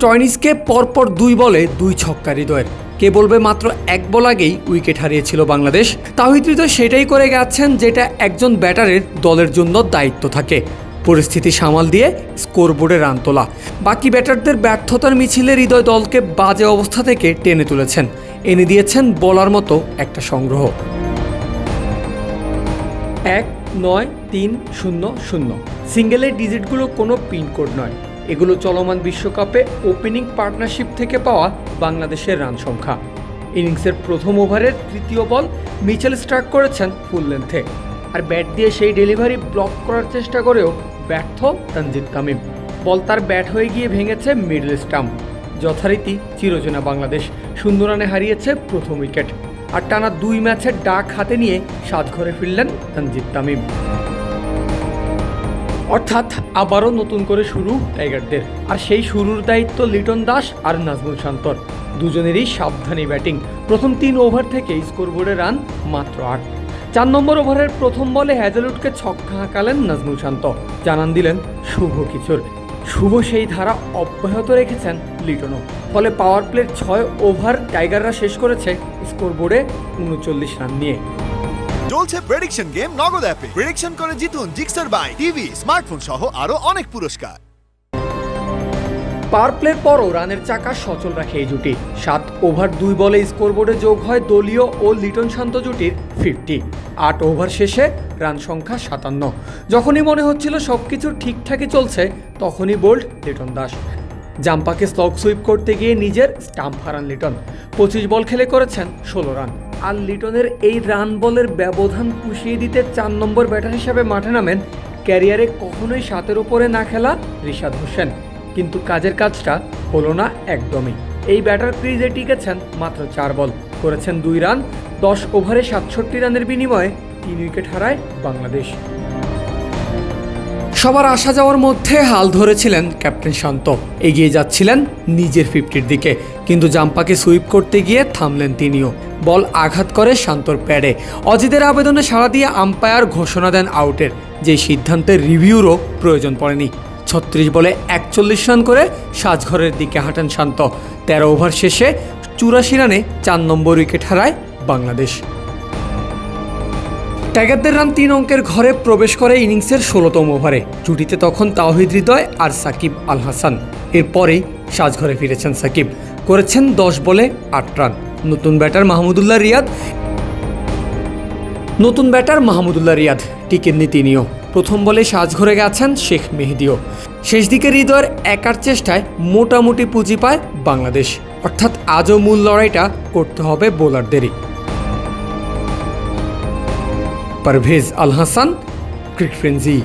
স্টয়নিসকে পরপর দুই বলে দুই ছক্কা হৃদয়ের। কে বলবে মাত্র এক বল আগেই উইকেট হারিয়েছিল বাংলাদেশ। তাহিদ হৃদয় সেটাই করে গেছেন যেটা একজন ব্যাটারের দলের জন্য দায়িত্ব থাকে। পরিস্থিতি সামাল দিয়ে স্কোরবোর্ডে রান তোলা। বাকি ব্যাটারদের ব্যর্থতার মিছিলে হৃদয় দলকে বাজে অবস্থা থেকে টেনে তুলেছেন। এনে দিয়েছেন বলার মতো একটা সংগ্রহ। এক, নয়, তিন, শূন্য শূন্য। সিঙ্গেলের ডিজিটগুলো কোনো পিনকোড নয়। এগুলো চলমান বিশ্বকাপে ওপেনিং পার্টনারশিপ থেকে পাওয়া বাংলাদেশের রান সংখ্যা। ইনিংসের প্রথম ওভারের তৃতীয় বল মিচেল স্ট্রাক করেছেন ফুল লেন্থে। আর ব্যাট দিয়ে সেই ডেলিভারি ব্লক করার চেষ্টা করেও ব্যর্থ তানজিদ তামিম বল তার ব্যাট হয়ে গিয়ে ভেঙেছে মিডল স্টাম্প। যথারীতি চিরচেনা বাংলাদেশ শূন্য রানে হারিয়েছে প্রথম উইকেট। আর টানা দুই ম্যাচের ডাক হাতে নিয়ে সাজঘরে ফিরলেন তানজিদ তামিম অর্থাৎ আবারও নতুন করে শুরু টাইগারদের। আর সেই শুরুর দায়িত্ব লিটন দাস আর নাজমুল শান্তর। দুজনেরই সাবধানী ব্যাটিং। প্রথম তিন ওভার থেকে স্কোরবোর্ডে রান মাত্র আট। চার নম্বর ওভারের প্রথম বলে হ্যাজেলউডকে ছক্কা হাঁকালেন নাজমুল শান্ত। জানান দিলেন শুভ কিশোর। শুভ সেই ধারা অব্যাহত রেখেছেন লিটনও। ফলে পাওয়ার প্লের ছয় ওভার টাইগাররা শেষ করেছে স্কোরবোর্ডে উনচল্লিশ রান নিয়ে। চলছে প্রেডিকশন গেম নগদ অ্যাপে প্রেডিকশন করে জিতুন জিক্সার বাই টিভি স্মার্টফোন সহ আরও অনেক পুরস্কার। পাওয়ার প্লের পরও রানের চাকা সচল রাখে এই জুটি। সাত ওভার দুই বলে স্কোরবোর্ডে যোগ হয় দলীয় ও লিটন শান্ত জুটির ফিফটি আট ওভার শেষে রান সংখ্যা সাতান্ন। যখনই মনে হচ্ছিল সব কিছু ঠিকঠাকই চলছে, তখনই বোল্ড লিটন দাস। জাম্পাকে স্লগ সুইপ করতে গিয়ে নিজের স্টাম্প হারান লিটন। পঁচিশ বল খেলে করেছেন ষোলো রান। আর লিটনের এই রান বলের ব্যবধান পুষিয়ে দিতে চার নম্বর ব্যাটার হিসাবে মাঠে নামেন ক্যারিয়ারে কখনোই সাতের ওপরে না খেলা রিশাদ হোসেন। কিন্তু কাজের কাজটা হলো না একদমই। এই ব্যাটার ক্রিজে টিকেছেন মাত্র চার বল। করেছেন দুই রান, দশ ওভারে সাতষট্টি রানের বিনিময়ে তিন উইকেট হারায় বাংলাদেশ। সবার আসা যাওয়ার মধ্যে হাল ধরেছিলেন ক্যাপ্টেন শান্ত। এগিয়ে যাচ্ছিলেন নিজের ফিফটির দিকে, কিন্তু জাম্পাকে সুইপ করতে গিয়ে থামলেন তিনিও। বল আঘাত করে শান্তর প্যাডে। অজিতের আবেদনে সাড়া দিয়ে আম্পায়ার ঘোষণা দেন আউটের। যে সিদ্ধান্তের রিভিউরও প্রয়োজন পড়েনি। ছত্রিশ বলে একচল্লিশ রান করে সাজঘরের দিকে হাঁটেন শান্ত। তেরো ওভার শেষে চুরাশি রানে চার নম্বর উইকেট হারায় বাংলাদেশ। টাইগারদের রান তিন অঙ্কের ঘরে প্রবেশ করে ইনিংসের ষোলোতম ওভারে। জুটিতে তখন তাওহিদ হৃদয় আর সাকিব আল হাসান এরপরেই সাজঘরে ফিরেছেন সাকিব। করেছেন দশ বলে আট রান। নতুন ব্যাটার মাহমুদুল্লাহ রিয়াদ নতুন ব্যাটার মাহমুদুল্লাহ রিয়াদ টিকেননি তিনিও। প্রথম বলে সাজঘরে গেছেন শেখ মেহেদিও। শেষ দিকে হৃদয়ের একার চেষ্টায় মোটামুটি পুঁজি পায় বাংলাদেশ। অর্থাৎ আজও মূল লড়াইটা করতে হবে বোলারদেরই। পারভেজ আল হাসান ক্রিক ফ্রেন্সি